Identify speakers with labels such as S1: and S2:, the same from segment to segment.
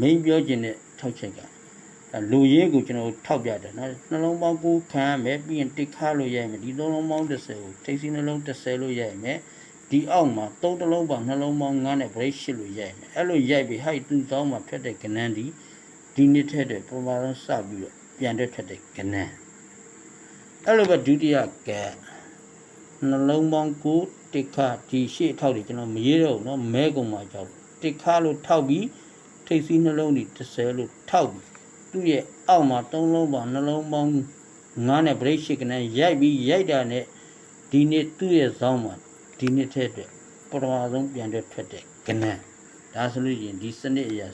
S1: မိန်ပြောခြင်းတဲ့ထောက်ချက်ကအဲလူရင်းကိုကျွန်တော်ထောက်ပြတယ်နော်နှလုံးပေါင်းကိုခံရမယ်ပြီးရင်တစ်ခါလို့ရိုက်မယ်ဒီနှလုံးပေါင်း30ကိုထိပ်စီးနှလုံး30လို့ရိုက်မယ်ဒီအောက်မှာသုံးတစ်လုံးပေါင်းနှလုံးပေါင်း9နဲ့ break 8လို့ရိုက်မယ်အဲ့လိုရိုက်ပြီးဟိုက်သူ့သောင်းမှာဖြတ်တဲ့ကဏ္ဍဒီဒီနှစ်ထက်တဲ့ပုံမှန်ဆုံးစပြီးတော့ပြန်တဲ့ထွက်တဲ့ကဏ္ဍအဲ့လိုပဲဒုတိယကဲနှလုံးပေါင်းကိုတစ်ခါဒီရှေ့ထောက်တွေကျွန်တော်မရေးတော့ဘူးเนาะမဲကုံမှာကြောက်တစ်ခါလို့ထောက်ပြီး ထိပ်စီးနှလုံးဒီ30လို့ထောက်ပြီးသူ့ရဲ့အောက်မှာသုံးလုံးပေါင်းနှလုံးပေါင်း9နဲ့ break 8ကနေရိုက်ပြီးရိုက်တာနဲ့ဒီနေ့သူ့ရဲ့ဇောင်းမှာဒီနေ့ထက်တဲ့ပထမဆုံးပြန်တဲ့ထွက်တဲ့ကဏ္ဍဒါဆိုလို့ရှိရင်ဒီစနစ်အရာ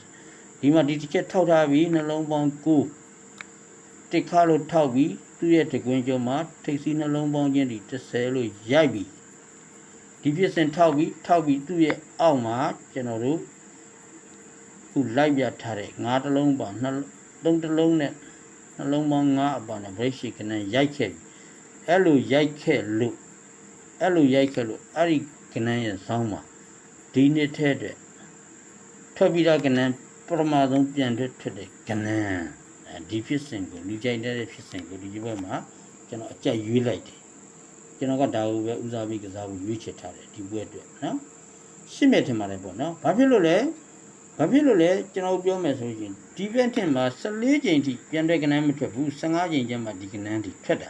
S1: ဒီမှာဒီတစ်ချက်ထောက်ထားပြီးနှလုံးပေါင်း9တစ်ခါလို့ထောက်ပြီးသူ့ရဲ့တကွင်းကျော်မှာထိပ်စီးနှလုံးပေါင်းချင်းဒီ30လို့ရိုက်ပြီးဒီဖြစ်စဉ်ထောက်ပြီးထောက်ပြီးသူ့ရဲ့အောက်မှာကျွန်တော်တို့ ခုလိုက်ပြထားတဲ့ငါးတစ်လုံးပါနှလုံးသုံးတစ်လုံးနဲ့နှလုံးပေါင်းငါးအပါနဲ့ break ရှိကနေရိုက်ခဲ့ပြီအဲ့လိုရိုက်ခဲ့လို့အဲ့လိုရိုက်ခဲ့လို့အဲ့ဒီကနန်းရဲ့ဇောင်းမှာဒီနှစ်ထဲတဲ့ထွက်ပြီးတော့ကနန်းပထမဆုံးပြန်ထွက်ထွက်တဲ့ကနန်းအဲဒီဖြစ်စဉ်ကိုလူကြိုက်တဲ့ဖြစ်စဉ်ကိုဒီဘက်မှာကျွန်တော်အကြက်ရွေးလိုက်တယ်ကျွန်တော်ကဒါကိုပဲဦးစားပေးကစားဖို့ရွေးချယ်ထားတယ်ဒီဘွဲအတွက်နော်ရှင်းမြတ်ထင်ပါတယ်ပေါ့နော်ဘာဖြစ်လို့လဲ ဘာဖြစ်လို့လဲကျွန်တော်ပြောမယ်ဆိုရင်ဒီဘက်ထင်မှာ14ချိန်ထိပြန်တဲ့ကနန်းမထွက်ဘူး15ချိန်ကျမှဒီကနန်းထိထွက်တာ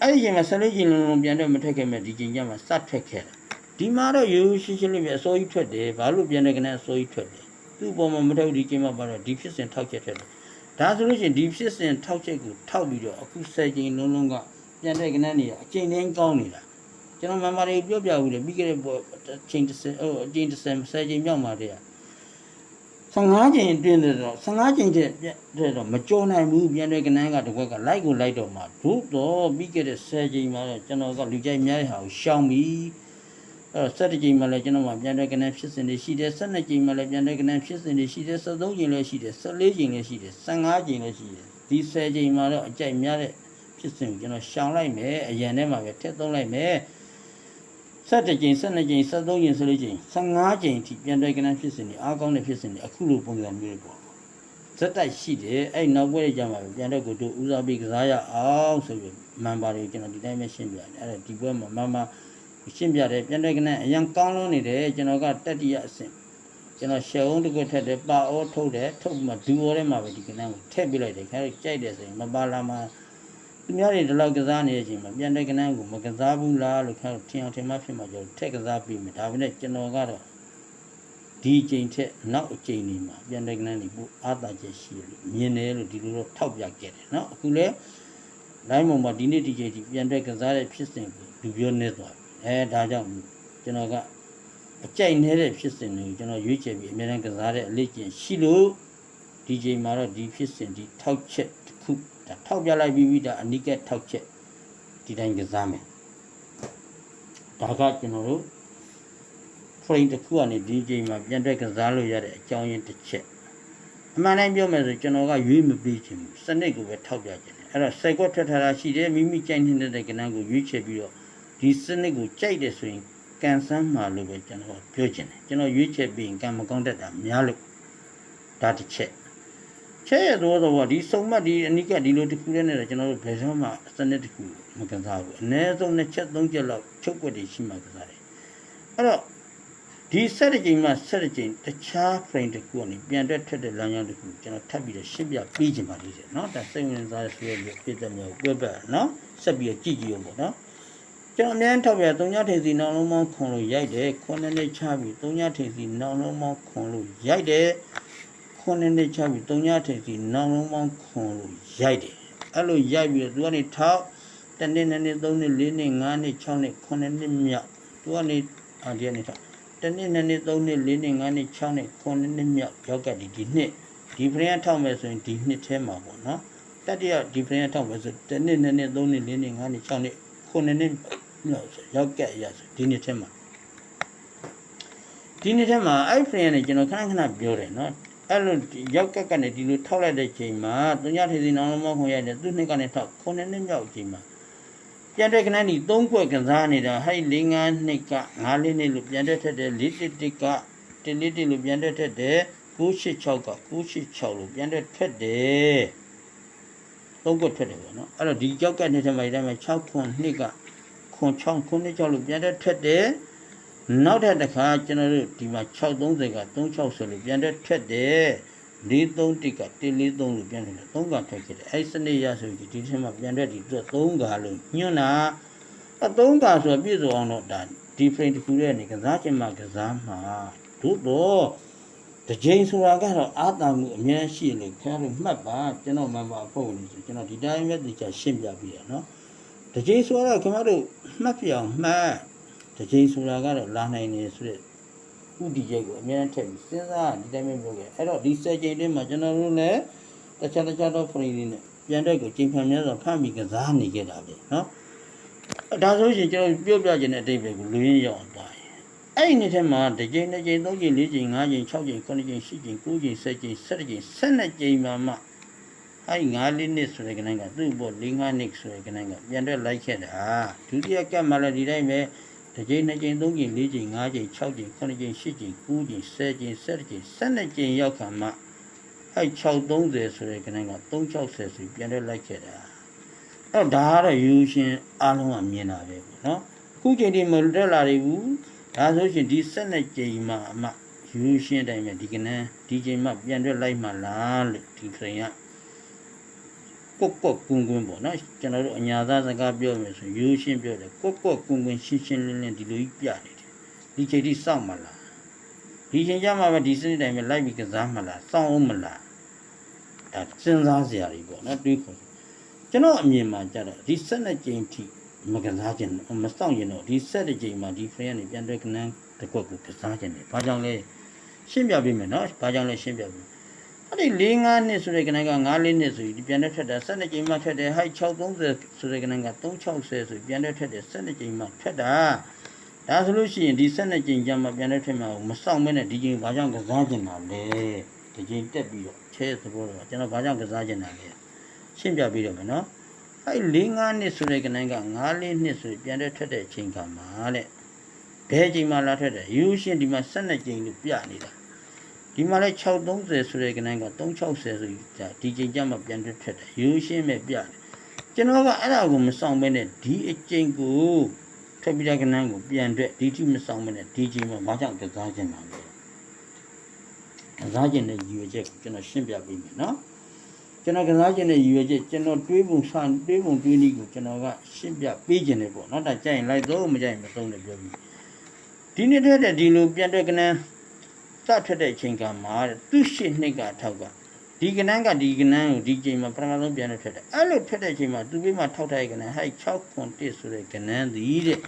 S1: အဲ့ဒီချိန်မှာ14ချိန်လုံးလုံးပြန်တော့မထွက်ခဲ့မဲ့ဒီချိန်ကျမှစထွက်ခဲ့တာဒီမှာတော့ရိုးရိုးရှင်းရှင်းလေးပဲအစိုးရထွက်တယ်ဘာလို့ပြန်တဲ့ကနန်းအစိုးရထွက်တယ်သူ့ပေါ်မှာမထွက်ဘူးဒီချိန်မှာပါတော့ဒီဖြစ်စဉ်ထောက်ချက်ထွက်တယ်ဒါဆိုလို့ရှိရင်ဒီဖြစ်စဉ်ထောက်ချက်ကိုထောက်ပြီးတော့အခု10ချိန်လုံးလုံးကပြန်တဲ့ကနန်းတွေကအချိန်တိုင်းကောင်းနေတာကျွန်တော်မမတွေပြောပြဘူးလေပြီးခဲ့တဲ့ပေါ်ချိန်30ဟိုအချိန်30 10ချိန်မြောက်มาတဲ့ 15ချိန်အတွင်းတော့15ချိန်တဲ့တဲ့တော့မကြောနိုင်ဘူးပြန်တဲ့ကနန်းကတစ်ခွက်ကလိုက်ကိုလိုက်တော့မှတို့တော့ပြီးခဲ့တဲ့10ချိန်မှာတော့ကျွန်တော်ကလူကြိုက်များတဲ့ဟာကိုရှောင်ပြီးအဲ့တော့7ချိန်မှာလည်းကျွန်တော်မှပြန်တဲ့ကနန်းဖြစ်စဉ်တွေရှိတယ်12ချိန်မှာလည်းပြန်တဲ့ကနန်းဖြစ်စဉ်တွေရှိတယ်13ချိန်လည်းရှိတယ်14ချိန်လည်းရှိတယ်15ချိန်လည်းရှိတယ်ဒီ10ချိန်မှာတော့အကြိုက်များတဲ့ဖြစ်စဉ်ကိုကျွန်တော်ရှောင်လိုက်မယ်အရင်ထဲမှာပဲထည့်သုံးလိုက်မယ် 7ကြိမ်12ကြိမ်13ကြိမ်14ကြိမ်15ကြိမ်အထိပြန်တဲ့ကနန်းဖြစ်စဉ်တွေအားကောင်းတဲ့ဖြစ်စဉ်တွေအခုလိုပုံစံမျိုးတွေပေါ့ဇက်တိုက်ရှိတယ်အဲ့နောက်ပွဲကြမှာပဲပြန်တဲ့ကိုတို့ဦးစားပေးကစားရအောင်ဆိုပြီးမန်ပါတွေကျွန်တော်ဒီတိုင်းပဲရှင်းပြတယ်အဲ့ဒါဒီပွဲမှာမန်ပါရှင်းပြတယ်ပြန်တဲ့ကနန်းအရင်ကောင်းလုံးနေတယ်ကျွန်တော်ကတတိယအဆင့်ကျွန်တော်ရှယ်အောင်တစ်ခုထက်တယ်ပါအောထုတ်တယ်ထုတ်ပြီးမှဒူအောထဲမှာပဲဒီကနန်းကိုထည့်ပြလိုက်တယ်ခင်ဗျားကြိုက်တယ်ဆိုရင်မပါလာမှာ သူများတွေဒီလောက်ကစားနေတဲ့အချိန်မှာပြန်တဲ့ကနန်းကိုမကစားဘူးလားလို့ခင်ဗျားထင်အောင်ထင်မှဖြစ်မှာကြောထက်ကစားပြီးမယ်ဒါပေမဲ့ကျွန်တော်ကတော့ဒီအချိန်ထက်နောက်အချိန်ဒီမှာပြန်တဲ့ကနန်းတွေပိုအားသာချက်ရှိတယ်လို့မြင်တယ်လို့ဒီလိုတော့ထောက်ပြခဲ့တယ်เนาะအခုလဲလိုင်းမုံမှာဒီနေ့ဒီချိန်ထိပြန်တဲ့ကစားတဲ့ဖြစ်စဉ်ကိုလူပြောနေသွားပြီအဲဒါကြောင့်ကျွန်တော်ကအကြိုက်နေတဲ့ဖြစ်စဉ်တွေကိုကျွန်တော်ရွေးချယ်ပြီးအများနဲ့ကစားတဲ့အလေးကျင့်ရှိလို့ဒီချိန်မှာတော့ဒီဖြစ်စဉ်ဒီထောက်ချက်တစ် ခုဒါထောက်ပြလိုက်ပြီးပြီဒါအနိကထောက်ချက်ဒီတိုင်းကစားမယ်ဒါကကျွန်တော်တို့ frame တစ်ခုကနေဒီချိန်မှာပြန်တဲ့ကစားလို့ရတဲ့အကြောင်းရင်းတစ်ချက်အမှန်တိုင်းပြောမယ်ဆိုကျွန်တော်ကရွေးမပြီးချင်ဘူးစနစ်ကိုပဲထောက်ပြချင်တယ်အဲ့တော့စိုက်ကွက်ထွက်ထားတာရှိတယ်မိမိကြိုက်နေတဲ့ကဏ္ဍကိုရွေးချယ်ပြီးတော့ဒီစနစ်ကိုကြိုက်တယ်ဆိုရင်ကန်ဆန်းမှာလို့ပဲကျွန်တော်ပြောချင်တယ်ကျွန်တော်ရွေးချယ်ပြီးရင်ကံမကောင်းတတ်တာများလို့ဒါတစ်ချက် ချက်ရတော့တော့ဒီစုံမတ်ဒီအနိကဒီလိုတစ်ခုတည်းနဲ့တော့ကျွန်တော်တို့ဘယ်တော့မှစနစ်တစ်ခုမကစားဘူးအနည်းဆုံးနှစ်ချက်သုံးချက်လောက်ချုပ်ွက်တွေရှိမှကစားတယ်အဲ့တော့ဒီဆက်တစ်ချိန်မှဆက်တစ်ချိန်တခြား frame တစ်ခုကနေပြန်တက်ထွက်တဲ့လမ်းကြောင်းတစ်ခုကျွန်တော်ထပ်ပြီးတော့ရှင်းပြပေးချင်ပါလိမ့်တယ်เนาะဒါစိတ်ဝင်စားဆွေးရပြည့်တဲ့မျိုးပြပြเนาะဆက်ပြီးတော့ကြည့်ကြည့်အောင်ပေါ့เนาะ ကျွန်တော်အများထောက်ပြ3ညထိပ်စီနောင်လုံးမောင်းခွန်လို့ရိုက်တယ်ခွန်နဲ့နဲ့ချပြီး3ညထိပ်စီနောင်လုံးမောင်းခွန်လို့ရိုက်တယ် ခွန်နဲ့နဲ့ချပြီး3ညထိပ်စီနောင်လုံးမောင်းခွန်လို့ရိုက်တယ်အဲ့လိုရိုက်ပြီးတော့သူကနေထောက်တနေ့နဲ့နေ့3နေ့4နေ့5နေ့6နေ့9နေ့မြောက်သူကနေအာဒီကနေထောက်တနေ့နဲ့နေ့3နေ့4နေ့5နေ့6နေ့9နေ့မြောက်ရောက်ကဒီဒီနှစ်ဒီဖရင်ထောက်မယ်ဆိုရင်ဒီနှစ်ထဲမှာပေါ့နော်တတိယဒီဖရင်ထောက်မယ်ဆိုတနေ့နဲ့နေ့3နေ့4နေ့5နေ့6နေ့9နေ့နော်ရောက်ကက်ရဆိုဒီနေ့ထဲမှာဒီနေ့ထဲမှာအဲ့ဖရင်နဲ့ကျွန်တော်ခဏခဏပြောတယ်နော် အဲ့လိုရောက်ကက်ကနေဒီလိုထောက်လိုက်တဲ့ချိန်မှာသူညထေစီနောင်လုံးမခွန်ရတယ်သူနှစ်ကနေထောက်9နှစ်မြောက်ချိန်မှာပြန်တဲ့ခဏဒီ3ခွက်ကစားနေတာဟဲ့၄၅နှစ်က9လေးနှစ်လို့ပြန်တဲ့ထက်တယ်၄တစ်တစ်က1လေးတစ်လို့ပြန်တဲ့ထက်တယ်9 986က986လို့ပြန်တဲ့ထွက်တယ်သုံးကွက်ထွက်တယ်ပေါ့နော်အဲ့တော့ဒီကြောက်ကနှစ်ထမိုင်တိုင်းမှာ6ခွန်နှစ်ကခွန်6ခွန်နှစ်6လို့ပြန်တဲ့ထွက်တယ် နောက်ထပ်တစ်ခါကျွန်တော်တို့ဒီမှာ630က360လို့ပြန်တဲ့ထွက်တယ်431က143လို့ပြန်တယ်3ကထွက်ခဲ့တယ်အဲ့စနစ်ရဆိုပြီးဒီထက်မှပြန်တဲ့ဒီတော့3ကလို့ညွှန်းတာအ3ကဆိုပြည့်စုံအောင်တော့ဒါဒီ frame တစ်ခုရဲ့နေကစားချင်မှကစားမှာတို့တော့တကြိမ်ဆိုတာကတော့အာသာမှုအများရှိလို့ခင်ဗျားတို့မှတ်ပါကျွန်တော်မှမဖို့နေဆိုကျွန်တော်ဒီတိုင်းပဲသိချရှင်းပြပြီးရနော်တကြိမ်ဆိုတော့ခင်ဗျားတို့မှတ်ပြအောင်မှတ် တကြိမ်ဆိုတာကတော့လာနိုင်နေဆိုတဲ့ဥတီရက်ကိုအများထက်ပြီးစဉ်းစားဒီတိုင်းပဲလုပ်ခဲ့အဲ့တော့ဒီစက်ကြိမ်လေးမှာကျွန်တော်တို့လည်းတခြားတခြားသော frame တွေနဲ့ပြန်တဲ့ကိုချိန်ခံများစွာဖမ်းပြီးကစားနေကြတာပဲနော်ဒါဆိုရင်ကျွန်တော်ပြောပြခြင်းတဲ့အတိတ်ပဲကိုလူရင်းရောက်အောင်သွားရင်အဲ့ဒီနေ့ထဲမှာတစ်ကြိမ်နှစ်ကြိမ်သုံးကြိမ်လေးကြိမ်ငါးကြိမ်၆ကြိမ်ခုနှစ်ကြိမ်ရှစ်ကြိမ်ကိုးကြိမ်ဆယ်ကြိမ်ဆယ်ကြိမ်ဆယ်နှစ်ကြိမ်မှမှအဲ့ဒီငါးလေးနှစ်ဆိုတဲ့ကနေ့ကသူ့ဘောလေးငါးနှစ်ဆိုတဲ့ကနေ့ကပြန်တော့လိုက်ခဲ့တာဒုတိယကပ်မှလည်းဒီတိုင်းပဲ တစ်ကြိမ်နှစ်ကြိမ်သုံးကြိမ်လေးကြိမ်ငါးကြိမ်၆ကြိမ်ခုနှစ်ကြိမ်ရှစ်ကြိမ်ကိုးကြိမ်ဆယ်ကြိမ်ဆယ်ကြိမ်ဆယ်နှစ်ကြိမ်ရောက်ခါမှအဲ့630ဆိုတဲ့ကနေ့က360ဆိုပြန်တော့လိုက်ခဲ့တာအဲ့တော့ဒါကတော့ယူရှင်အားလုံးကမြင်တာပဲပေါ့နော်အခုချိန်ဒီမတက်လာနေဘူးဒါဆိုရှင်ဒီဆက်နဲ့ကြိမ်မှအမယူရှင်းတိုင်းပဲဒီကနန်းဒီကြိမ်မှပြန်ရွက်လိုက်မှလားလို့ဒီဖရင်က ကုတ်ကုတ်ကွန်းကွန်းပေါ့နော်ကျွန်တော်တို့အညာသားစကားပြောမယ်ဆိုယူရှင်းပြောတယ်ကုတ်ကုတ်ကွန်းကွန်းရှင်းရှင်းလင်းလင်းဒီလိုကြီးပြနေတယ်ဒီချိန်ထိစောင့်မလားဒီချိန်ကျမှပဲဒီစနစ်တိုင်းပဲလိုက်ပြီးကစားမလားစောင့်အောင်မလားဒါစဉ်းစားစရာတွေပေါ့နော်တွေးခေါ်ကျွန်တော်အမြင်မှာကြတော့ဒီဆက်နဲ့ကြိမ်ထိမကစားခြင်းမစောင့်ရင်တော့ဒီဆက်တဲ့ချိန်မှာဒီ frame ကနေပြန်တွေ့ကနန်းတစ်ခွက်ကိုကစားခြင်းတယ်။ဘာကြောင့်လဲရှင်းပြပေးမယ်နော်။ဘာကြောင့်လဲရှင်းပြပေး။ အဲ့ဒီ၄၅နှစ်ဆိုတဲ့ကနန်းက၅၄နှစ်ဆိုပြီးပြန်တဲ့ထက်တာဆက်တဲ့ချိန်မှာထက်တယ်ဟိုက်630ဆိုတဲ့ကနန်းက360ဆိုပြန်တဲ့ထက်တယ်ဆက်တဲ့ချိန်မှာထက်တာဒါဆိုလို့ရှိရင်ဒီဆက်တဲ့ချိန်ကျမှပြန်တဲ့ထက်မှာမစောင့်မဲနဲ့ဒီချိန်ဘာကြောင့်ကစားခြင်းတာလဲ။ဒီချိန်တက်ပြီးတော့ချဲသဘောတော့ကျွန်တော်ဘာကြောင့်ကစားခြင်းတာလဲရှင်းပြပေးတော့မယ်နော်။အဲ့၄၅နှစ်ဆိုတဲ့ကနိုင်က9လေးနှစ်ဆိုပြန်တဲ့ထွက်တဲ့အချိန်ကမှာတဲ့ဘယ်ချိန်မှလာထွက်တယ်ယူရှင်ဒီမှာ12ချိန်လို့ပြနေတာ ဒီမှာလဲ630ဆိုတဲ့ကနိုင်က360ဆိုဒီချိန်ကျမှပြန်တဲ့ထွက်တယ်ယူရှင်ပဲပြတယ်ကျွန်တော်ကအဲ့ဒါကိုမဆောင်မဲနဲ့ဒီအချိန်ကိုထွက်ပြီးတဲ့ကနိုင်ကိုပြန်တဲ့ဒီတိမဆောင်မဲနဲ့ဒီချိန်မှာဘာကြောင့်ကစားခြင်းလဲကစားခြင်းတဲ့ရည်ရွယ်ချက်ကိုကျွန်တော်ရှင်းပြပေးမယ်နော်ကျွန်တော်ကစားခြင်းနဲ့ရည်ရွယ်ချက်ကျွန်တော်တွေးပုံဆန်တွေးပုံတွေးနည်းကိုကျွန်တော်ကရှင်းပြပေးခြင်းနဲ့ပေါ့နော်ဒါကြိုက်ရင်လိုက်တော့မကြိုက်ရင်မသုံးနဲ့ပြောပြီးဒီနေ့တည်းတဲ့ဒီလိုပြန်တဲ့ကနန်းစ ထွက်တဲ့အချိန်ကမှာတဲ့သူ့ရှစ်နှစ်ကထောက်ကဒီကနန်းကဒီကနန်းကိုဒီချိန်မှာပထမဆုံးပြန်တဲ့ထွက်တယ်အဲ့လိုထွက်တဲ့အချိန်မှာသူ့ဘေးမှာထောက်ထားတဲ့ကနန်းဟဲ့6ခွန်1ဆိုတဲ့ကနန်းသည်တဲ့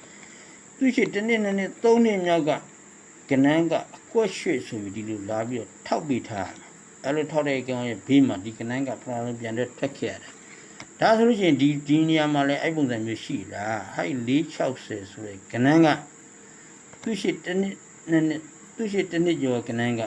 S1: သူ့ရှစ်တစ်နှစ်နှစ်နှစ်သုံးနှစ်မြောက်ကကနန်းကအကွက်ရွှေ့ဆိုပြီးဒီလိုလာပြီးတော့ထောက်ပေးထားတယ်အဲ့လိုထောက်တဲ့ကောင်ရဲ့ဘေးမှာဒီကနန်းကပထမဆုံးပြန်တဲ့ထွက်ခဲ့ရတယ်။ဒါဆိုလို့ရှိရင်ဒီဒီနေရာမှာလည်းအဲ့ပုံစံမျိုးရှိလား။ဟိုက်460ဆိုတဲ့ကနန်းကသူ့ရှိတစ်နှစ်နှစ်နှစ် သူ့ရှိတစ်နှစ်ကျော်ကနန်းက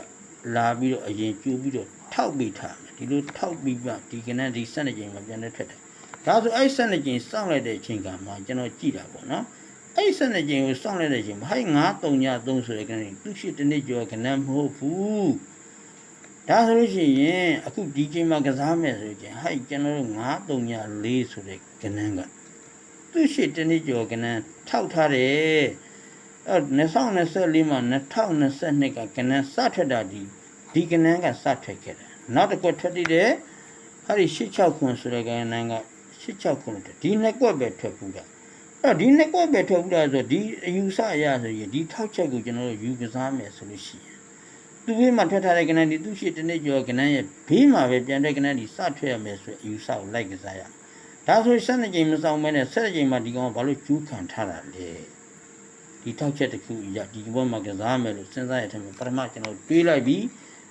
S1: လာပြီးတော့အရင်ကျူပြီးတော့ထောက်ပြီးထားတယ်။ဒီလိုထောက်ပြီးမှဒီကနန်းဒီ12ကြိမ်မှာပြန်တဲ့ထွက်တယ်။ဒါဆိုအဲ့12ကြိမ်စောင့်လိုက်တဲ့အချိန်ကမှကျွန်တော်ကြည့်တာပေါ့နော်။အဲ့12ကြိမ်ကိုစောင့်လိုက်တဲ့အချိန်မှာဟိုက်933ဆိုတဲ့ကနန်းသူ့ရှိတစ်နှစ်ကျော်ကနန်းမဟုတ်ဘူး။ဒါဆိုလို့ရှိရင်အခုဒီချိန်မှာကစားမယ်ဆိုရင်ဟဲ့ကျွန်တော်တို့934ဆိုတဲ့ကဏ္ဍကသူ့ရှိတနေ့ကျော်ကဏ္ဍထောက်ထားတယ် အဲ2024မှာ2022ကကဏ္ဍစထွက်တာဒီဒီကဏ္ဍကစထွက်ခဲ့တယ်နောက်တစ်ခွက်ထွက်တည်တယ်ဟာဒီ86ခွန်ဆိုတဲ့ကဏ္ဍက86ခွန်တဲ့ဒီနှစ်ကွက်ပဲထွက်ဘူးကအဲ့တော့ဒီနှစ်ကွက်ပဲထွက်ဘူးလားဆိုတော့ဒီအယူဆအရဆိုရင်ဒီထောက်ချက်ကိုကျွန်တော်တို့ယူကစားမယ်ဆိုလို့ရှိရင်သူ့ဘေးမှာထွက်ထားတဲ့ကနန်းဒီသူ့ရှိတစ်နေ့ကျော်ကနန်းရဲ့ဘေးမှာပဲပြန်တဲ့ကနန်းဒီစထွက်ရမယ်ဆိုရင်အယူဆကိုလိုက်ကစားရအောင်ဒါဆိုဆက်နှစ်ကြိမ်မဆောင်မဲနဲ့ဆက်နှစ်ကြိမ်မှာဒီကောင်ကဘာလို့ကျူးခံထားတာလဲ ဒီထောက်ချက်တစ်ခုအရာဒီဘက်မှာကစားမယ်လို့စဉ်းစားရတဲ့မှာပထမကျွန်တော်တွေးလိုက်ပြီး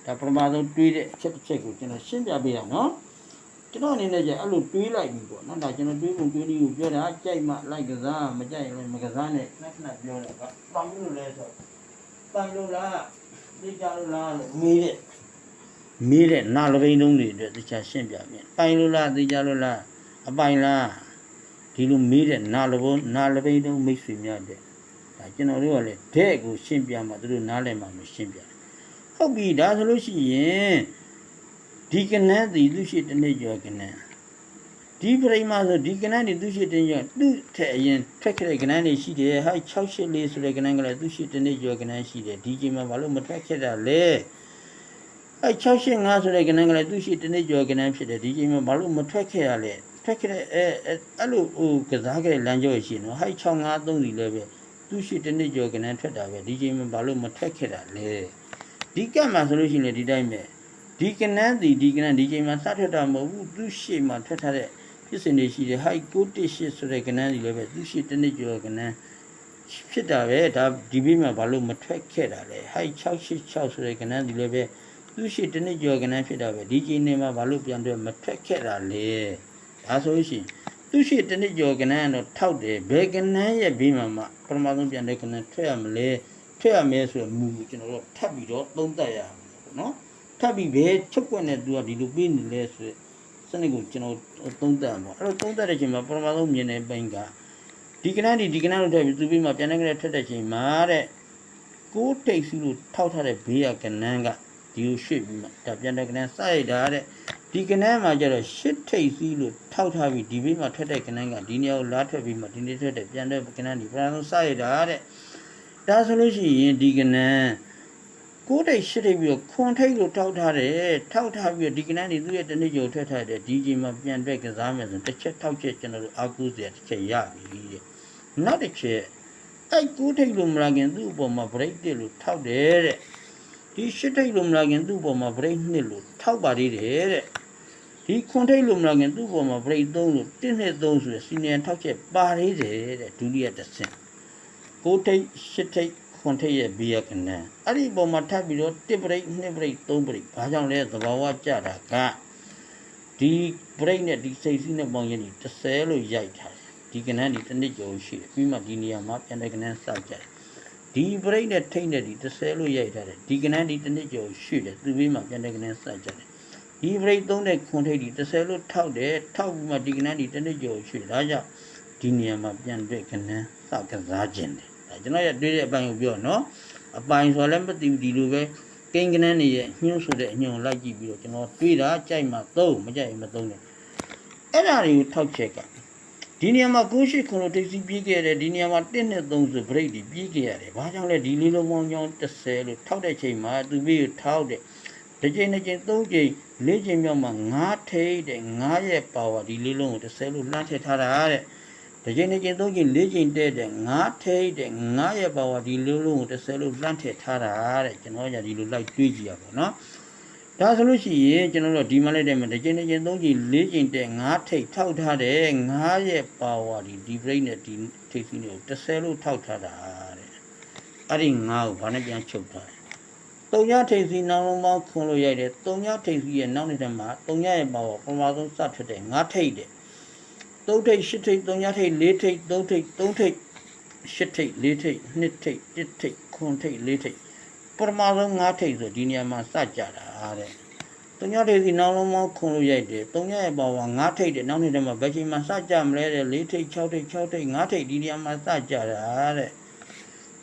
S1: ဒါပထမဆုံးတွေးတဲ့အချက်တစ်ချက်ကိုကျွန်တော်ရှင်းပြပေးရအောင်နော်ကျွန်တော်အနေနဲ့ကျအဲ့လိုတွေးလိုက်ပြီပေါ့နော်ဒါကျွန်တော်တွေးပုံတွေးနည်းကိုပြောတာကြိုက်မှလိုက်ကစားမကြိုက်ရင်လည်းမကစားနဲ့နှစ်ခဏပြောတယ်ကဘာလို့လဲဆိုတော့တန်လို့လားသိကြလို့လားလို့မေးတဲ့မေးတဲ့နာလပိန်တုံးတွေအတွက်တခြားရှင်းပြပြန်ပိုင်လို့လားသိကြလို့လားအပိုင်လားဒီလိုမေးတဲ့နာလဘုံနာလပိန်တုံးမိတ်ဆွေများတဲ့ ဒါကျွန်တော်တို့ကလည်းတဲ့ကိုရှင်းပြမှသူတို့နားလည်မှမရှင်းပြတယ်ဟုတ်ပြီဒါဆိုလို့ရှိရင်ဒီကနန်းဒီသူရှိတစ်နှစ်ကျော်ကနန်းဒီပရိမာဆိုဒီကနန်းဒီသူရှိတစ်နှစ်ကျော်သူ့ထက်အရင်ထွက်ခဲ့တဲ့ကနန်းတွေရှိတယ်ဟာ684ဆိုတဲ့ကနန်းကလည်းသူရှိတစ်နှစ်ကျော်ကနန်းရှိတယ်ဒီချိန်မှာဘာလို့မထွက်ခဲ့တာလဲအဲ685ဆိုတဲ့ကနန်းကလည်းသူရှိတစ်နှစ်ကျော်ကနန်းဖြစ်တယ်ဒီချိန်မှာဘာလို့မထွက်ခဲ့ရလဲထွက်ခဲ့တဲ့အဲအဲ့လိုဟိုကစားခဲ့တဲ့လမ်းကြောရှိနော်ဟို653စီလည်းပဲ သူရှိတစ်နှစ်ကျော်ကနန်းထွက်တာပဲဒီချိန်မှာဘာလို့မထွက်ခဲ့တာလဲဒီကတ်မှာဆိုလို့ရှိရင်လေဒီတိုင်းပဲဒီကနန်းဒီဒီကနန်းဒီချိန်မှာစထွက်တာမဟုတ်ဘူးသူရှေ့မှာထွက်ထားတဲ့ဖြစ်စဉ်တွေရှိတယ် high 98ဆိုတဲ့ကနန်းဒီလည်းပဲသူရှေ့တစ်နှစ်ကျော်ကနန်းဖြစ်တာပဲဒါဒီဘေးမှာဘာလို့မထွက်ခဲ့တာလဲ high 686ဆိုတဲ့ကနန်းဒီလည်းပဲသူရှေ့တစ်နှစ်ကျော်ကနန်းဖြစ်တာပဲဒီချိန်နေမှာဘာလို့ပြန်တော့မထွက်ခဲ့တာလဲဒါဆိုလို့ရှိရင် သူရှေ့တစ်နှစ်ကျော်ကနန်းတော့ထောက်တယ်ဘယ်ကနန်းရဲ့ဘေးမှာမှပထမဆုံးပြန်တဲ့ကနန်းထွက်ရမလဲထွက်ရမယ်ဆိုတော့မူကိုကျွန်တော်တို့ထပ်ပြီးတော့သုံးသပ်ရအောင်ပေါ့နော်ထပ်ပြီးဘယ်ချုပ်ွက်နဲ့သူကဒီလိုပြီးနေလဲဆိုစနစ်ကိုကျွန်တော်သုံးသပ်မှာအဲ့တော့သုံးသပ်တဲ့ချိန်မှာပထမဆုံးမြင်တဲ့ပိုင်းကဒီကနန်းဒီဒီကနန်းလို့ထည့်ပြီးသူပြီးမှပြန်တဲ့ကလေးထက်တဲ့ချိန်မှာတဲ့ကိုးတိတ်စုလို့ထောက်ထားတဲ့ဘေးကကနန်းက ဒီကိုရွှေ့ပြီးမှဒါပြန်တဲ့ကနန်းစရိုက်တာတဲ့ဒီကနန်းမှာကျတော့ရှစ်ထိတ်စီးလို့ထောက်ထားပြီးဒီဘေးမှာထွက်တဲ့ကနန်းကဒီနေရာကိုလာထွက်ပြီးမှဒီနေ့ထွက်တဲ့ပြန်တဲ့ကနန်းဒီပထမဆုံးစရိုက်တာတဲ့ဒါဆိုလို့ရှိရင်ဒီကနန်းကိုယ်တိတ်ရှိတိတ်ပြီးတော့ခွန်ထိတ်လို့ထောက်ထားတယ်ထောက်ထားပြီးတော့ဒီကနန်းနေသူ့ရဲ့တနည်းကျော်ထွက်ထားတယ်ဒီချိန်မှာပြန်တွက်ကစားမယ်ဆိုတစ်ချက်ထောက်ချက်ကျွန်တော်တို့အာကူစရာတစ်ချက်ရပြီတဲ့နောက်တစ်ချက်အဲ့ကိုယ်ထိတ်လို့မလာခင်သူ့အပေါ်မှာ break တက်လို့ထောက်တယ်တဲ့ ဒီရှိတိတ်လို့မလာခင်သူ့အပေါ်မှာ break နှစ်လို့ထောက်ပါသေးတယ်တဲ့ဒီခွန်ထိတ်လို့မလာခင်သူ့အပေါ်မှာ break 3လို့1နှစ်3ဆိုရယ်စီနီယံထောက်ချက်ပါသေးတယ်တဲ့ဒုတိယတစ်ဆင့်ကိုယ်ထိတ်ရှိတိတ်ခွန်ထိပ်ရဲ့ဘေးရကနန်းအဲ့ဒီပုံမှာထပ်ပြီးတော့တစ်ပရိတ်နှစ်ပရိတ်သုံးပရိတ်ဘာကြောင့်လဲသဘာဝကြတာကဒီပရိတ်နဲ့ဒီစိတ်စီးနဲ့ပေါင်းရင်ဒီ30လို့ရိုက်ထားတယ်ဒီကနန်းဒီတစ်နှစ်ကျော်ရှိတယ်ပြီးမှဒီနေရာမှာပြန်တဲ့ကနန်းစကြတယ် ဒီပရိတ်နဲ့ထိတ်နဲ့ဒီ30လို့ရိုက်ထားတယ်ဒီကနန်းဒီတစ်နှစ်ကျော်ရှိတယ်သူပြီးမှပြန်တဲ့ကနန်းစကြတယ်ဒီပရိတ်သုံးတဲ့ခွန်ထိပ်ဒီ30လို့ထောက်တယ်ထောက်ပြီးမှဒီကနန်းဒီတစ်နှစ်ကျော်ရှိတယ်ဒါကြောင့်ဒီနေရာမှာပြန်တဲ့ကနန်းစကစားခြင်းတယ်ဒါကျွန်တော်ရတွေးတဲ့အပိုင်းကိုပြောနော်အပိုင်းဆိုလည်းမသိဘူးဒီလိုပဲကိန်းကနန်းနေရဲ့ညှို့ဆိုတဲ့အညွန့်လိုက်ကြည့်ပြီးတော့ကျွန်တော်တွေးတာကြိုက်မှသုံးမကြိုက်ရင်မသုံးနဲ့အဲ့ဒါတွေကိုထောက်ချက်က ဒီနေရာမှာကိုရှိခွန်လို့တိတ်စီပြေးခဲ့တယ်ဒီနေရာမှာ1နဲ့3ဆို break ဒီပြေးခဲ့ရတယ်ဘာကြောင့်လဲဒီလေးလုံးပေါင်းကြောင်း30လို့ထောက်တဲ့ချိန်မှာသူပြီးထောက်တဲ့တစ်ချိန်တစ်ချိန်သုံးချိန်လေးချိန်မြောက်မှာ9ထိတ်တဲ့9ရဲ့ power ဒီလေးလုံးကို30လို့လှမ်းထည့်ထားတာတဲ့တစ်ချိန်တစ်ချိန်သုံးချိန်လေးချိန်တဲ့တဲ့ငါးထိတ်တဲ့ငါးရဲ့ပါဝါဒီလုံးလုံးကို30လို့လှမ်းထည့်ထားတာတဲ့ကျွန်တော်ကဒီလိုလိုက်တွေးကြည့်ရပါတော့ ဒါဆိုလို့ရှိရင်ကျွန်တော်တို့ဒီမှာလိုက်တဲ့မှာတစ်ချိန်တစ်ချိန်သုံးချိန်လေးချိန်တဲ့ငါးထိတ်ထောက်ထားတဲ့ငါးရဲ့ပါဝါဒီဒီ break နဲ့ဒီထိတ်စီးကို30လို့ထောက်ထားတာတဲ့အဲ့ဒီငါးကိုဘာနဲ့ပြန်ချုပ်ထားလဲတုံညထိတ်စီးနောက်လုံးပေါင်းခွန်လို့ရိုက်တယ်တုံညထိတ်စီးရဲ့နောက်နေတဲ့မှာတုံညရဲ့ပါဝါပထမဆုံးစထွက်တဲ့ငါးထိတ်တဲ့သုံးထိပ်ရှစ်ထိပ်သုံးညထိပ်လေးထိပ်သုံးထိပ်သုံးထိပ်ရှစ်ထိပ်လေးထိပ်နှစ်ထိပ်တစ်ထိပ်ခွန်ထိပ်လေးထိပ် ပထမဆုံးငါးထိပ်ဆိုဒီနေရာမှာစကြတာတဲ့သုံးညထိပ်စီနောက်လုံးမောင်းခွန်လို့ရိုက်တယ်သုံးညရဲ့ပါဝါငါးထိပ်တဲ့နောက်နေ့တည်းမှာဘယ်ချိန်မှာစကြမလဲတဲ့လေးထိပ်၆ထိပ်၆ထိပ်ငါးထိပ်ဒီနေရာမှာစကြတာတဲ့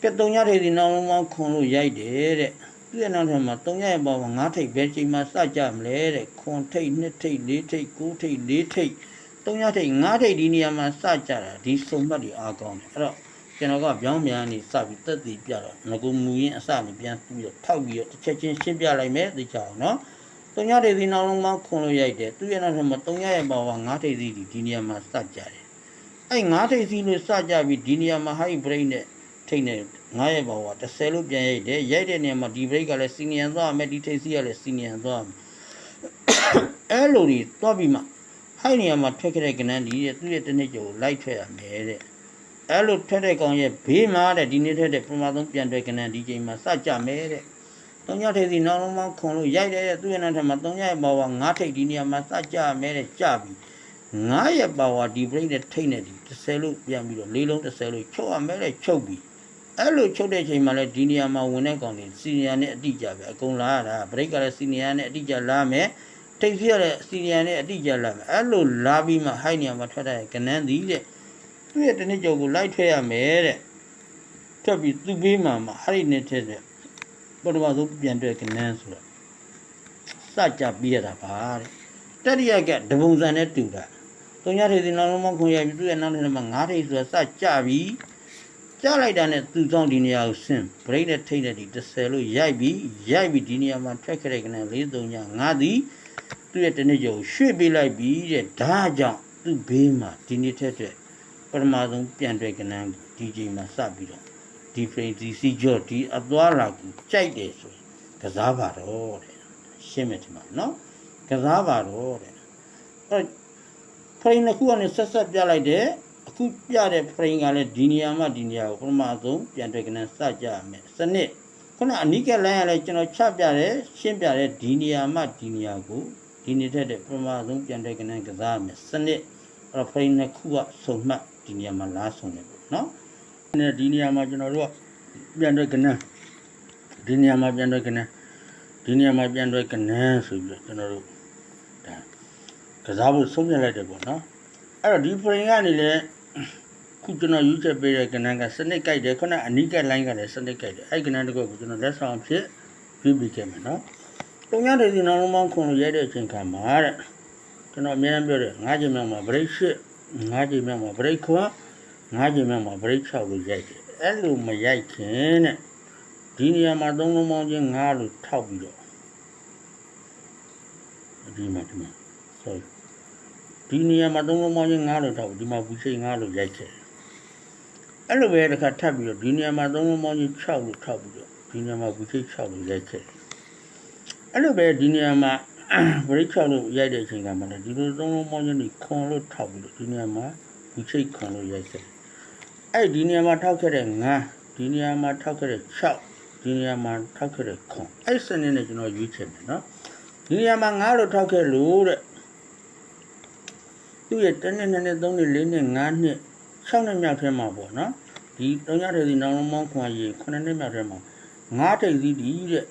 S1: ကဲသုံးညထိပ်စီနောက်လုံးမောင်းခွန်လို့ရိုက်တယ်တဲ့သူ့ရဲ့နောက်ထပ်မှာသုံးညရဲ့ပါဝါငါးထိပ်ဘယ်ချိန်မှာစကြမလဲတဲ့ခွန်ထိပ်နှစ်ထိပ်လေးထိပ်ကိုးထိပ်လေးထိပ်သုံးရထိတ်ငါးထိတ်ဒီနေရာမှာစကြတာဒီစုံမှတ်တွေအားကောင်းတယ်အဲ့တော့ ကျွန်တော်ကပြောင်းပြန်နေစပြီးတက်တည်ပြတော့ငကူမူရင်အစနေပြန်ပြီးတော့ထောက်ပြီးတော့တစ်ချက်ချင်းရှင်းပြလိုက်မယ်သိချအောင်နော်သုံးရထိတ်ဒီနောက်လုံးမှခွန်လို့ရိုက်တယ်သူ့ရဲ့နောက်ထပ်မှာသုံးရရဲ့ပေါ်ကငါးထိတ်စီဒီနေရာမှာစကြတယ်အဲ့ငါးထိတ်စီလို့စကြပြီးဒီနေရာမှာ high break နဲ့ထိတ်နဲ့ငါးရဲ့ပေါ်က30လို့ပြန်ရိုက်တယ်ရိုက်တဲ့နေရာမှာဒီ break ကလည်း senior သွားမယ်ဒီထိတ်စီကလည်း senior သွားမယ်အဲ့လိုတွေသွားပြီးမှအဲ့နေရာမှာထွက်ခဲ့တဲ့ကနန်းဒီတဲ့သူ့ရဲ့တစ်နှစ်ကျော်ကိုလိုက်ထွက်ရမယ်တဲ့ အဲ့လိုထွက်တဲ့ကောင်ရဲ့ဘေးမှာတဲ့ဒီနေ့ထွက်တဲ့ပထမဆုံးပြန်ထွက်ကနန်းဒီချိန်မှာစကြမယ်တဲ့တုံညထိပ်စီနောက်လုံးမောင်းခွန်လို့ရိုက်တယ်တဲ့သူ့ရဲ့နောက်ထပ်မှာတုံညရဲ့ပါဝါငါးထိပ်ဒီနေရာမှာစကြမယ်တဲ့ကြပြီငါးရဲ့ပါဝါဒီ break နဲ့ထိပ်နဲ့ဒီ30လို့ပြန်ပြီးတော့လေးလုံး30လို့ချုပ်ရမယ်တဲ့ချုပ်ပြီအဲ့လိုချုပ်တဲ့ချိန်မှာလဲဒီနေရာမှာဝင်တဲ့ကောင်တွေစီနီယာနဲ့အတိအကျပဲအကုန်လာရတာ break ကလည်းစီနီယာနဲ့အတိအကျလာမယ်ထိတ်ပြရတဲ့စီရီယန်နဲ့အတိအကျလာမယ်အဲ့လိုလာပြီးမှဟိုက်နေရာမှာထွက်တဲ့ကနန်းသည်တဲ့ သူ့ရဲ့တနည်းကြော်ကိုလိုက်ထွက်ရမယ်တဲ့ထွက်ပြီးသူ့ဘေးမှာမှအဲ့ဒီနဲ့ထက်တဲ့ပထမဆုံးပြန်တွေ့ကနန်းဆိုတော့စကြပြရတာပါတဲ့တတိယကတပုံစံနဲ့တူတာတုံရထေစီနောက်လုံးမခွန်ရပြီးသူ့ရဲ့နောက်ထဲမှာငါးထိပ်ဆိုတာစကြပြီးကြလိုက်တာနဲ့သူ့ကြောင့်ဒီနေရာကိုဆင်းဘရိတ်နဲ့ထိတ်နဲ့ဒီ30လို့ရိုက်ပြီးရိုက်ပြီးဒီနေရာမှာထွက်ခဲ့တဲ့ကနန်း43ညငါးသည်သူ့ရဲ့တနေ့ကျော်ကိုရွှေ့ပေးလိုက်ပြီးတဲ့ဒါကြောင့်သူ့ဘေးမှာဒီနေ့ထက်တဲ့ ပထမဆုံးပြန်တွေ့ကနန်းဒီချိန်မှာစပြီးတော့ဒီ frame ဒီစီကြော့ဒီအသွားလာကိုကြိုက်တယ်ဆိုရင်ကစားပါတော့တဲ့ရှင်းမယ်ဒီမှာနော်ကစားပါတော့တဲ့အဲ frame တစ်ခုကနေဆက်ဆက်ပြလိုက်တယ်အခုပြတဲ့ frame ကလည်းဒီနေရာမှဒီနေရာကိုပထမဆုံးပြန်တွေ့ကနေစကြရမယ်စနစ်ခုနအနိကလိုင်းကလည်းကျွန်တော်ချပြတယ်ရှင်းပြတယ်ဒီနေရာမှဒီနေရာကိုဒီနေထက်တဲ့ပထမဆုံးပြန်တွေ့ကနေကစားရမယ်စနစ်အဲ့တော့ frame နှစ်ခုကစုံမှတ် ဒီနေရာမှာလားစုံတယ်ပေါ့နော်နဲ့ဒီနေရာမှာကျွန်တော်တို့ကပြန်တွေ့ကနန်းဒီနေရာမှာပြန်တွေ့ကနန်းဒီနေရာမှာပြန်တွေ့ကနန်းဆိုပြီးတော့ကျွန်တော်တို့ဒါကစားဖို့ဆုံးဖြတ်လိုက်တယ်ပေါ့နော်အဲ့တော့ဒီ frame ကနေလည်းခုကျွန်တော်ယူချက်ပေးတဲ့ကနန်းကစနစ်ကြိုက်တယ်ခုနအနိကလိုင်းကလည်းစနစ်ကြိုက်တယ်အဲ့ကနန်းတစ်ခုကိုကျွန်တော်လက်ဆောင်ဖြစ်ပြုပြီးခဲ့မယ်နော်တုံရတဲ့ဒီနောက်လုံးမောင်းခွန်လို့ရိုက်တဲ့အချိန်ခါမှာတဲ့ကျွန်တော်အများအားပြောတယ်၅ချိန်မြောက်မှာ break 8 ၅ချိန်မြောက်မှာ break ခွန်ငါးချိန်မှမှာဗရိတ်6လို့ရိုက်တယ်အဲ့လိုမရိုက်ခင်တဲ့ဒီနေရာမှာသုံးလုံးပေါင်းချင်းငါးလို့ထောက်ပြီးတော့ဒီမှာဒီမှာ sorry ဒီနေရာမှာသုံးလုံးပေါင်းချင်းငါးလို့ထောက်ဒီမှာဘူးချိန်ငါးလို့ရိုက်ခဲ့အဲ့လိုပဲတစ်ခါထပ်ပြီးတော့ဒီနေရာမှာသုံးလုံးပေါင်းချင်း6လို့ထောက်ပြီးတော့ဒီနေရာမှာဘူးချိန်6လို့ရိုက်ခဲ့အဲ့လိုပဲဒီနေရာမှာ ဗရိတ်6လို့ရိုက်တဲ့အချိန်ကမှလည်းဒီလိုသုံးလုံးပေါင်းချင်းတွေခွန်လို့ထောက်ပြီးတော့ဒီနေရာမှာဘူးချိန်ခွန်လို့ရိုက်ခဲ့အဲ့ဒီနေရာမှာထောက်ခဲ့တဲ့ငါဒီနေရာမှာထောက်ခဲ့တဲ့6ဒီနေရာမှာထောက်ခဲ့တဲ့ခွန်အဲ့စနစ်နဲ့ကျွန်တော်ရွေးချယ်မယ်နော်ဒီနေရာမှာငါလို့ထောက်ခဲ့လို့တဲ့သူ့ရဲ့တစ်နှစ်နှစ်နှစ်သုံးနှစ်လေးနှစ်ငါးနှစ်6နှစ်မြောက်ထဲမှာပေါ့နော်ဒီတုံးရတဲ့ဒီနောင်လုံးမောင်းခွန်ကြီး9နှစ်မြောက်ထဲမှာငါးထိပ်စီးဒီတဲ့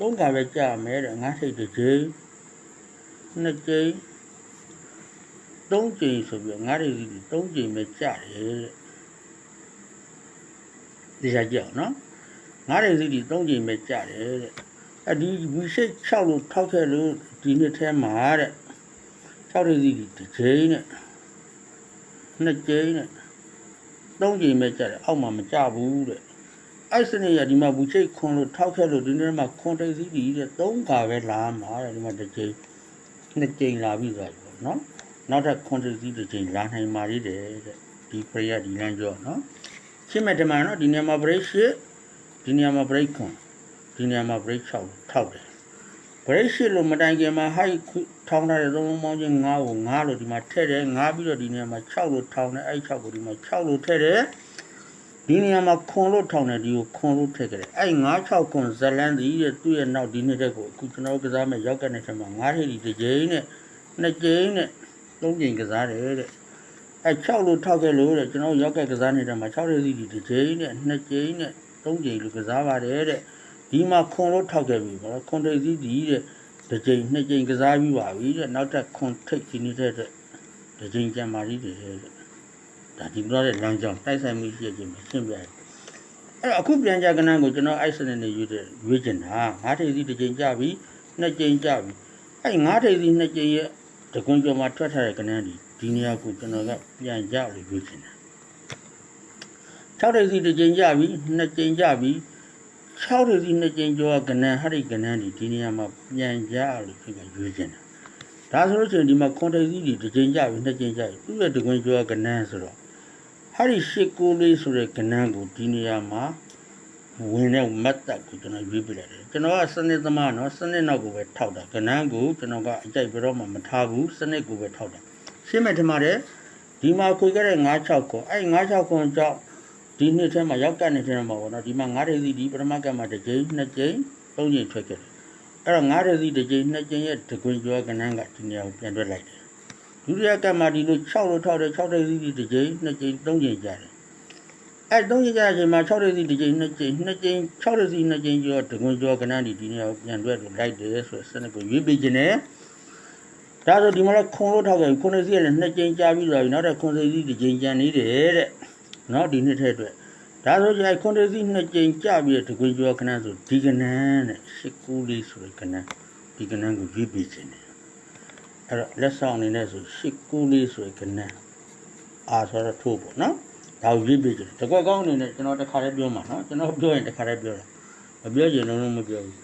S1: သုံးခါပဲကြာမယ်တဲ့ငါးထိပ်တစ်ချိန်နှစ်ချိန်သုံးချိန်ဆိုပြီးတော့ငါးထိပ်စီးဒီသုံးချိန်ပဲကြာတယ်တဲ့တရားကြည့်အောင်နော်ငါးတဲ့စီဒီ၃ချိန်ပဲကြာတယ်တဲ့အဲဒီဝီရှိတ်6လို့ထောက်ခဲ့လို့ဒီနှစ်ထဲမှာတဲ့6တဲ့စီဒီတစ်ချိန်နဲ့နှစ်ချိန်နဲ့၃ချိန်ပဲကြာတယ်အောက်မှာမကြာဘူးတဲ့ အဲ့စနေရဒီမှာဝီရှိတ်ခွန်လို့ထောက်ခဲ့လို့ဒီနေ့မှာခွန်တဲ့စီဒီတဲ့၃ခါပဲလာမှာတဲ့ဒီမှာတစ်ချိန်နှစ်ချိန်လာပြီဆိုတော့နော်နောက်ထပ်ခွန်တဲ့စီတစ်ချိန်လာနိုင်ပါသေးတယ်တဲ့ဒီပရိယဒီလမ်းကြောနော်ရှင်းမဲ့တမန်နော်ဒီနေရာမှာ break ရှစ်ဒီနေရာမှာ break ခွန်ဒီနေရာမှာ break 6ထောက်တယ် break ရှစ်လို့မတိုင်ခင်မှာ high ထောင်းထားတဲ့သုံးလုံးပေါင်းချင်း9ကို9လို့ဒီမှာထည့်တယ်9ပြီးတော့ဒီနေရာမှာ6လို့ထောင်းတယ်အဲ့6ကိုဒီမှာ6လို့ထည့်တယ် ဒီနေရာမှာခွန်လို့ထောင်းတယ်ဒီကိုခွန်လို့ထည့်ကြတယ်အဲ့9 6ခွန်ဇလန်းဒီရဲ့သူ့ရဲ့နောက်ဒီနေ့တက်ကိုအခုကျွန်တော်ကစားမဲ့ရောက်ကတဲ့ထဲမှာ9ထိပ်ဒီတစ်ကြိမ်နဲ့နှစ်ကြိမ်နဲ့သုံးကြိမ်ကစားတယ်တဲ့အဲ6လို့ထောက်ခဲ့လို့တဲ့ကျွန်တော်ရောက်ကက်ကစားနေတဲ့မှာ6ရက်စီဒီတစ်ချိန်နဲ့2ချိန်နဲ့3ချိန်လို့ကစားပါတယ်တဲ့ဒီမှာခွန်လို့ထောက်ခဲ့ပြီပေါ့ခွန်ထိပ်စီဒီတဲ့တစ်ချိန်2ချိန်ကစားပြီးပါပြီတဲ့နောက်ထပ်ခွန်ထိပ်စီနေတဲ့တဲ့တစ်ချိန်ကြံပါလိမ့်တယ်တဲ့ ဒါဒီလိုတဲ့လမ်းကြောင်းတိုက်ဆိုင်မှုရှိခြင်းရှင်းပြတယ်အဲ့တော့အခုပြန်ကြကနန်းကိုကျွန်တော်အိုက်စနစ်နဲ့ရွေးတယ်ရွေးချင်တာငါးထိပ်စီတစ်ချိန်ကြပြီ2ချိန်ကြပြီအဲ့ငါးထိပ်စီ2ချိန်ရဲ့တကွန်ကျော်မှာထွက်ထားတဲ့ကနန်းဒီဒီနေရာကိုကျွန်တော်ကပြန်ကြလို့ပြောချင်တယ်6တိစီတစ်ကြိမ်ကြပြီ2ကြိမ်ကြပြီ6တိစီ2ကြိမ်ကျော်ကနန်းဟာဒီကနန်းဒီဒီနေရာမှာပြန်ကြလို့ပြောရွေးချင်တယ်ဒါဆိုလို့ရှိရင်ဒီမှာခွန်တိစီဒီတစ်ကြိမ်ကြပြီ2ကြိမ်ကြပြီသူ့ရဲ့တကွန်ကျော်ကနန်းဆိုတော့ ဟာဒီရှစ်ကိုလေးဆိုတဲ့ကနန်းကိုဒီနေရာမှာဝင်တဲ့မတ်တပ်ကိုကျွန်တော်ရွေးပြလိုက်တယ်ကျွန်တော်ကစနစ်သမားနော်စနစ်နောက်ကိုပဲထောက်တာကနန်းကိုကျွန်တော်ကအကြိုက်ဘယ်တော့မှမထားဘူးစနစ်ကိုပဲထောက်တာရှင်းမဲ့ထင်ပါတယ်ဒီမှာခွေခဲ့တဲ့96ခွန်အဲ့96ခွန်ကြောင့်ဒီနှစ်ထဲမှာရောက်ကနေထဲမှာပေါ့နော်ဒီမှာ9ရစီဒီပထမကမှတစ်ကြိမ်နှစ်ကြိမ်သုံးကြိမ်ထွက်ခဲ့တယ်အဲ့တော့9ရစီတစ်ကြိမ်နှစ်ကြိမ်ရဲ့တကွင်ကျော်ကနန်းကဒီနေရာကိုပြန်တွက်လိုက်တယ် ဒုတိယကမှဒီလို6လို့ထောက်တယ်6ရစီဒီတစ်ကြိမ်နှစ်ကြိမ်သုံးကြိမ်ကြာတယ်အဲ့သုံးကြိမ်ကြာချိန်မှာ6ရစီတစ်ကြိမ်နှစ်ကြိမ်နှစ်ကြိမ်6ရစီနှစ်ကြိမ်ကျော်တကွင်ကျော်ကနန်းဒီဒီနေရာကိုပြန်တွက်လို့လိုက်တယ်ဆိုတော့စနစ်ကိုရွေးပေးခြင်းနဲ့ဒါဆိုဒီမှာလည်းခွန်လို့ထောက်ခဲ့ပြီခွန်လေးစီကလည်းနှစ်ကြိမ်ကြာပြီးတော့ပြီနောက်တော့ခွန်လေးစီတစ်ကြိမ်ကြံနေတယ်တဲ့နော်ဒီနှစ်ထက်အတွက်ဒဒါဆိုကြခွန်တစီနှစ်ကြိမ်ကြပြီးတကွေကျော်ခဏဆိုဒီကနန်းတဲ့ရှစ်ကူးလေးဆိုတဲ့ကနန်းဒီကနန်းကိုရွေးပြီးခြင်းတယ် အဲ့တော့လက်ဆောင်အနေနဲ့ဆိုရှစ်ကူးလေးဆိုရင်ကနန်းအာဆိုတော့ထိုးပေါ့နော်ဒါကိုရေးပေးကြတယ်တကွက်ကောင်းအနေနဲ့ကျွန်တော်တစ်ခါတည်းပြောမှာနော်ကျွန်တော်ပြောရင်တစ်ခါတည်းပြောတာမပြောချင်လုံးလုံးမပြောဘူး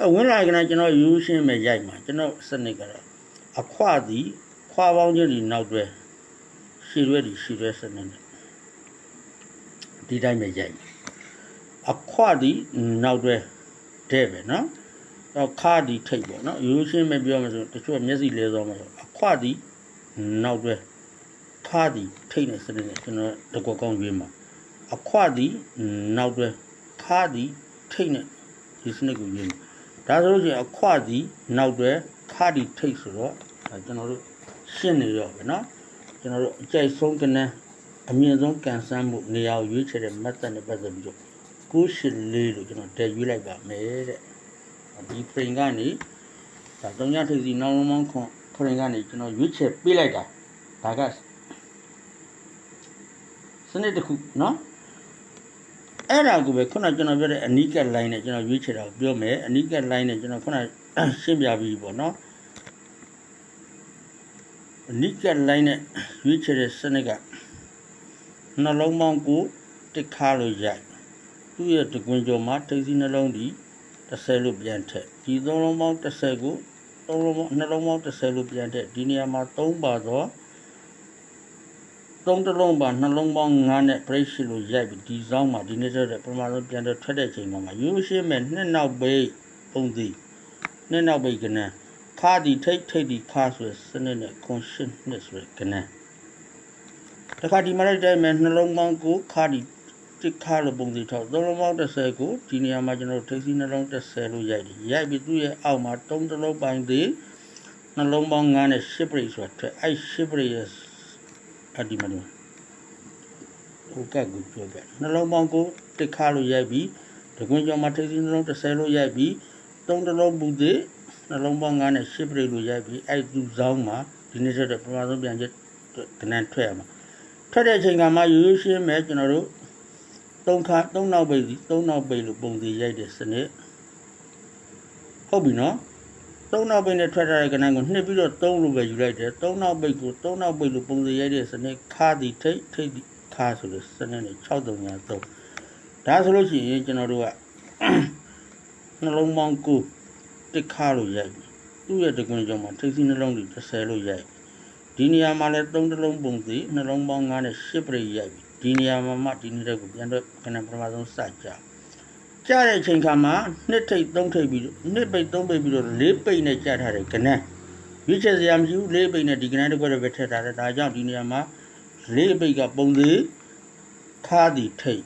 S1: အဲဝင်လာကနကျွန်တော်ယူရှင်းမဲ့ရိုက်မှာကျွန်တော်စနစ်ကတော့အခွသည်ခွာပေါင်းခြင်းဒီနောက်တွဲရှည်ရွက်ဒီရှည်ရွက်စနစ်ဒီတိုင်းပဲရိုက်အခွသည်နောက်တွဲတဲ့ပဲနော် တော့ခါဒီထိတ်ပေါ့နော်ရိုးရှင်းပဲပြောမှဆိုတချို့မျက်စိလဲသွားမှဆိုအခွဒီနောက်တွဲခါဒီထိတ်နေစတဲ့ကျွန်တော်တကောကောင်းရွေးမှာအခွဒီနောက်တွဲခါဒီထိတ်နေဒီစနစ်ကိုရွေးမှာဒါဆိုလို့ရှိရင်အခွဒီနောက်တွဲခါဒီထိတ်ဆိုတော့ကျွန်တော်တို့ရှင်းနေရောပဲနော်ကျွန်တော်တို့အကြိုက်ဆုံးကနန်းအမြင့်ဆုံးကန်ဆန်းမှုနေရာကိုရွေးချယ်တဲ့ method နဲ့ပတ်သက်ပြီးတော့ကိုရှင်လေးလို့ကျွန်တော်တက်ရွေးလိုက်ပါမယ်တဲ့ ဒီ frame ကနေဒါတုံညထိပ်စီနောက်လုံးမောင်းခွန် frame ကနေကျွန်တော်ရွေးချယ်ပေးလိုက်တာဒါကစနစ်တစ်ခုเนาะအဲ့ဒါကိုပဲခုနကျွန်တော်ပြောတဲ့အနီးကတ် line နဲ့ကျွန်တော်ရွေးချယ်တာကိုပြောမယ်အနီးကတ် line နဲ့ကျွန်တော်ခုနရှင်းပြပြီးပေါ့เนาะအနီးကတ် line နဲ့ရွေးချယ်တဲ့စနစ်က နှလုံးပေါင်းကိုတစ်ခါလို့ရိုက်သူ့ရဲ့တကွင်ကျော်မှာထိပ်စီးနှလုံးဒီ 30လို့ပြန်ထက်ဒီသုံးလုံးပေါင်း30ကိုသုံးလုံးပေါင်းနှလုံးပေါင်း30လို့ပြန်ထက်ဒီနေရာမှာ3ပါတော့သုံးတလုံးပါနှလုံးပေါင်း9နဲ့ break ရှိလို့ရိုက်ပြီးဒီစောင်းမှာဒီနေ့တည်းပထမဆုံးပြန်တော့ထွက်တဲ့ချိန်မှာယူရှင်းမဲ့နှစ်နောက်ပိတ်ပုံသီးနှစ်နောက်ပိတ်ကနန်းခါဒီထိတ်ထိတ်ဒီခါဆိုစနစ်နဲ့ conscious နဲ့ဆိုရယ်ကနန်းတခါဒီမှာလိုက်တိုင်းမဲ့နှလုံးပေါင်းကိုခါဒီ တစ်ခါလို့ပုံစံထောက်သုံးလုံးပေါင်း30ကိုဒီနေရာမှာကျွန်တော်တို့ထိပ်စီးနှလုံး30လို့ရိုက်တယ်ရိုက်ပြီးသူ့ရဲ့အောက်မှာ3တလုံးပိုင်းသေးနှလုံးပေါင်း9နဲ့10ပရိတ်ဆိုတာထွက်အဲ့10ပရိတ်ရဲ့အဒီမှာဒီဟိုကတ်ကိုပြောပြနှလုံးပေါင်းကိုတစ်ခါလို့ရိုက်ပြီးတကွင်းကျော်မှာထိပ်စီးနှလုံး30လို့ရိုက်ပြီး3တလုံးပူသေးနှလုံးပေါင်း9နဲ့10ပရိတ်လို့ရိုက်ပြီးအဲ့သူ့ဇောင်းမှာဒီနေ့ဆက်တဲ့ပထမဆုံးပြန်ချက်ကနန်းထွက်ရမှာထွက်တဲ့အချိန်ကမှရိုးရိုးရှင်းမဲ့ကျွန်တော်တို့ သုံးခါသုံးနောက်ပိတ်စီသုံးနောက်ပိတ်လို့ပုံစီရိုက်တဲ့စနစ်ဟုတ်ပြီနော်သုံးနောက်ပိတ်နဲ့ထွက်ထားတဲ့ကဏ္ဍကိုနှစ်ပြီးတော့သုံးလို့ပဲယူလိုက်တယ်သုံးနောက်ပိတ်ကိုသုံးနောက်ပိတ်လို့ပုံစီရိုက်တဲ့စနစ်ခါသည်ထိတ်ထိတ်သည်ခါဆိုလို့စနစ်နဲ့6303ဒါဆိုလို့ရှိရင်ကျွန်တော်တို့ကနှလုံးပေါင်းကိုတစ်ခါလို့ရိုက်ပြီသူ့ရဲ့တကွန်းကြောင့်မှထိတ်စီနှလုံးတွေ30လို့ရိုက်ပြီဒီနေရာမှာလည်းသုံးတလုံးပုံစီနှလုံးပေါင်း9နဲ့10ပရိရိုက်ပြီ ဒီနေရာမှာမှဒီနေ့တက်ကိုပြန်တော့ခဏပထမဆုံးစကြကြတဲ့အချိန်ခါမှာနှစ်ထိပ်သုံးထိပ်ပြီးတော့နှစ်ပိတ်သုံးပိတ်ပြီးတော့လေးပိတ်နဲ့ကြထားတယ်ကနန်းရွေးချယ်စရာမရှိဘူးလေးပိတ်နဲ့ဒီကနန်းတစ်ခွက်တော့ပဲထည့်ထားတယ်ဒါကြောင့်ဒီနေရာမှာလေးပိတ်ကပုံစီခါဒီထိပ်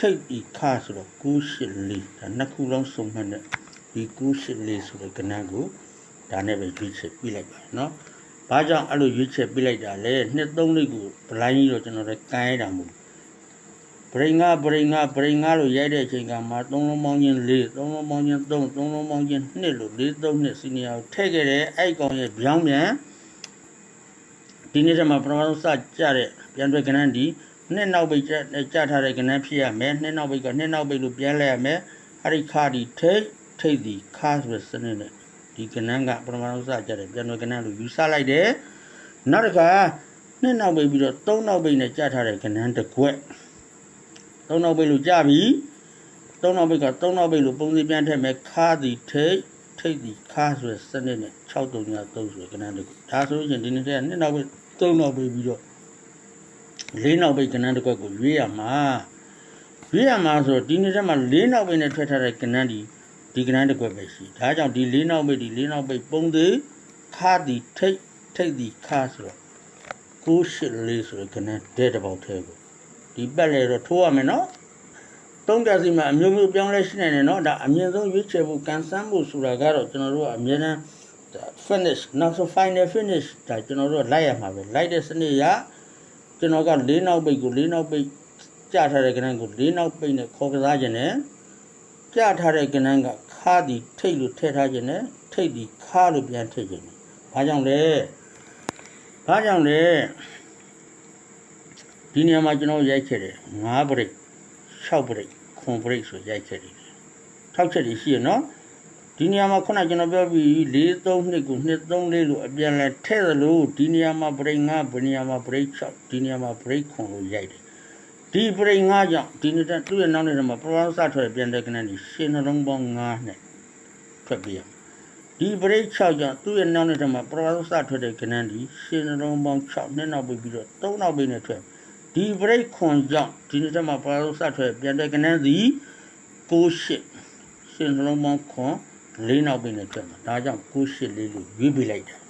S1: ထိပ်ဒီခါဆိုတော့984ဒါနှစ်ခုလုံးစုံမှတ်တဲ့ဒီ984ဆိုတဲ့ကနန်းကိုဒါနဲ့ပဲရွေးချယ်ပြလိုက်ပါနော် ဘာကြောင့်အဲ့လိုရွေးချက်ပြလိုက်တာလဲနှစ်သုံးလေးကိုဘလိုင်းကြီးတော့ကျွန်တော်လည်းကန်ရတာမဟုတ်ဘရိငါဘရိငါဘရိငါလို့ရိုက်တဲ့အချိန်ကမှသုံးလုံးပေါင်းချင်း၄သုံးလုံးပေါင်းချင်း၃သုံးလုံးပေါင်းချင်း2လို့၄သုံးနှစ်စီနီယာကိုထည့်ခဲ့တဲ့အဲ့ကောင်ရဲ့ဗျောင်းမြန်ဒီနေ့တည်းမှာပထမဆုံးစကြတဲ့ပြန်တွေ့ကဏ္ဍဒီနှစ်နောက်ပိတ်ကြထားတဲ့ကဏ္ဍဖြစ်ရမယ်နှစ်နောက်ပိတ်ကနှစ်နောက်ပိတ်လို့ပြန်လဲရမယ်အဲ့ဒီခါဒီထိတ်ထိတ်ဒီခါဆိုတဲ့စနစ်နဲ့ ဒီကနန်းကပထမဆုံးစကြတယ်ပြန်ွယ်ကနန်းလို့ယူဆလိုက်တယ်နောက်တစ်ခါနှစ်နောက်ပိတ်ပြီးတော့သုံးနောက်ပိတ်နဲ့ကြထားတဲ့ကနန်းတစ်ခွက်သုံးနောက်ပိတ်လို့ကြပြီသုံးနောက်ပိတ်ကသုံးနောက်ပိတ်လို့ပုံစံပြန်ထည့်မယ်ခါသည်ထိတ်ထိတ်သည်ခါဆိုတဲ့စနစ်နဲ့6333ဆိုတဲ့ကနန်းတစ်ခုဒါဆိုရင်ဒီနေ့တည်းကနှစ်နောက်ပိတ်သုံးနောက်ပိတ်ပြီးတော့လေးနောက်ပိတ်ကနန်းတစ်ခွက်ကိုရွေးရမှာရွေးရမှာဆိုတော့ဒီနေ့တည်းမှာလေးနောက်ပိတ်နဲ့ထွက်ထားတဲ့ကနန်းဒီ ဒီကနန်းတစ်ခွက်ပဲရှိဒါကြောင့်ဒီလေးနောက်ပိတ်ဒီလေးနောက်ပိတ်ပုံသေးခါဒီထိတ်ထိတ်ဒီခါဆိုတော့984ဆိုတဲ့ကနန်းတဲ့တစ်ပေါက်သေးကိုဒီပတ်လေတော့ထိုးရမယ်နော်သုံးကြစီမှာအမျိုးမျိုးပြောင်းလဲရှိနေတယ်နော်ဒါအမြင့်ဆုံးရွေးချယ်ဖို့ကန်ဆန်းဖို့ဆိုတာကတော့ကျွန်တော်တို့ကအမြဲတမ်း finish နောက်ဆုံး final finish ဒါကျွန်တော်တို့လိုက်ရမှာပဲလိုက်တဲ့စနစ်ရကျွန်တော်ကလေးနောက်ပိတ်ကိုလေးနောက်ပိတ်ကြထားတဲ့ကနန်းကိုလေးနောက်ပိတ်နဲ့ခေါ်ကစားခြင်းနဲ့ကြထားတဲ့ကဏ္ဍက ခါးဒီထိတ်လို့ထည့်ထားခြင်းနဲ့ထိတ်ဒီခါလို့ပြန်ထည့်ခြင်းနဲ့ဘာကြောင့်လဲဘာကြောင့်လဲဒီနေရာမှာကျွန်တော်ရိုက်ခဲ့တယ်9 break 6 break 9 break ဆိုရိုက်ခဲ့တယ်ထောက်ချက်တွေရှိရနော်ဒီနေရာမှာခုနကျွန်တော်ပြောပြီး4 3နှစ်ကို2 3လေးလို့အပြန်လဲထည့်သလိုဒီနေရာမှာ break 9ဒီနေရာမှာ break 6ဒီနေရာမှာ break 9လို့ရိုက်တယ် ဒီ break 9ကြောင့်ဒီနေ့သူ့ရဲ့နောက်နေ့မှာပရဝစထွက်တဲ့ပြန်တဲ့ကနေရှင်းနှလုံးပေါင်း9နဲ့ထွက်ပြရမယ်ဒီ break 6ကြောင့်သူ့ရဲ့နောက်နေ့မှာပရဝစထွက်တဲ့ကနေဒီရှင်းနှလုံးပေါင်း6နှစ်နောက်ပြီးတော့3နောက်ပြီးနဲ့ထွက်ဒီ break ခွန်ကြောင့်ဒီနေ့မှာပရဝစထွက်ပြန်တဲ့ကနေဒီ9ရှစ်ရှင်းနှလုံးပေါင်းခွန်၄နောက်ပြီးနဲ့ထွက်မှာဒါကြောင့်9ရှစ်လေးလို့ရွေးပေးလိုက်တာ